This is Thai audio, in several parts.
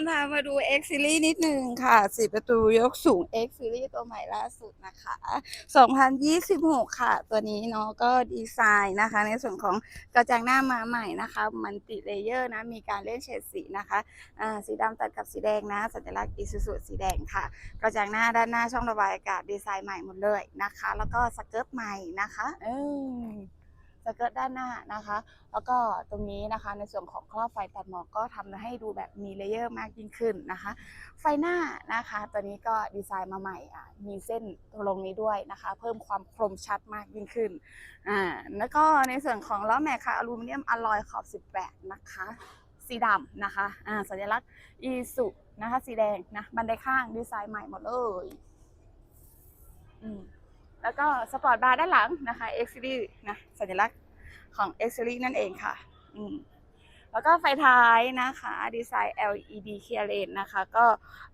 คนพามาดู X Series นิดนึงค่ะสี่ประตูยกสูง X Series ตัวใหม่ล่าสุดนะคะ 2026 ค่ะ ตัวนี้เนาะก็ดีไซน์นะคะ ในส่วนของกระจังหน้ามาใหม่นะคะมันติเลเยอร์นะ มีการเล่นเฉดสีนะคะอ่าสีดำตัดกับสีแดงนะ สัญลักษณ์ Isuzu สีแดงค่ะ กระจังหน้าด้านหน้าช่องระบายอากาศดีไซน์ใหม่หมดเลยนะคะ แล้วก็สเกิร์ตใหม่นะคะเออ เกิร์ตด้านหน้านะคะ แล้วก็ตรงนี้นะคะในส่วนของครอบไฟตัดหมอกก็ทำให้ดูแบบมีเลเยอร์มากยิ่งขึ้นนะคะ ไฟหน้านะคะ ตัวนี้ก็ดีไซน์มาใหม่อะมีเส้นตรงนี้ด้วยนะคะ เพิ่มความคมชัดมากยิ่งขึ้นอ่าแล้วก็ในส่วนของล้อแม็กค่ะอลูมิเนียมอลลอยขอบ 18 นะคะสีดำนะคะอ่าสัญลักษณ์อีสุนะคะ สีแดงนะบันไดข้างดีไซน์ใหม่หมดเลยอืมแล้วก็สปอร์ตบาร์ด้านหลังนะคะ X Series นะสัญลักษณ์ ของ X Series นั่นเองค่ะ อืมแล้วก็ไฟท้ายนะคะ ดีไซน์ LED clear lane นะคะ ก็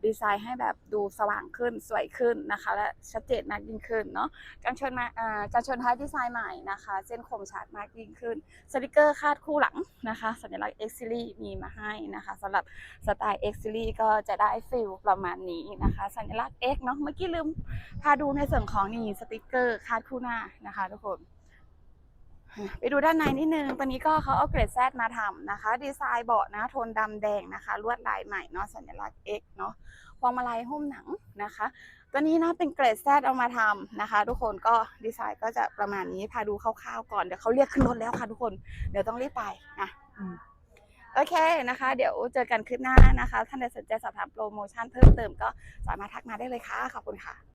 ดีไซน์ให้แบบดูสว่างขึ้นสวยขึ้นนะคะ และชัดเจนมากยิ่งขึ้นเนาะการชนมาอ่าการชนท้ายดีไซน์ใหม่นะคะ เส้นคมชัดมากยิ่งขึ้นสติกเกอร์คาดคู่หลังนะคะ สัญลักษณ์ X Series มีมาให้นะคะสำหรับสไตล์ X Series ก็จะได้ฟิลประมาณนี้นะคะ สัญลักษณ์ X เนาะเมื่อกี้ลืมพาดูในส่วนของนี่สติกเกอร์คาดคู่หน้านะคะทุกคน ไปดูด้านในนิดนึงตัวนี้ก็เขาเอาเกรดแซดมาทำนะคะ ดีไซน์เบาะนะ โทนดำแดงนะคะ ลวดลายใหม่เนาะ สัญลักษณ์ X เนาะพวงมาลัยหุ้มหนังนะคะ ตัวนี้นะเป็นเกรดแซดเอามาทำนะคะ ทุกคนก็ดีไซน์ก็จะประมาณนี้ พาดูคร่าวๆก่อน เดี๋ยวเขาเรียกขึ้นรถแล้วค่ะทุกคน เดี๋ยวต้องรีบไปนะอืมโอเคนะคะ เดี๋ยวเจอกันคลิปหน้านะคะ ท่านใดสนใจสอบถามโปรโมชั่นเพิ่มเติมก็สามารถทักมาได้เลยค่ะ ขอบคุณค่ะ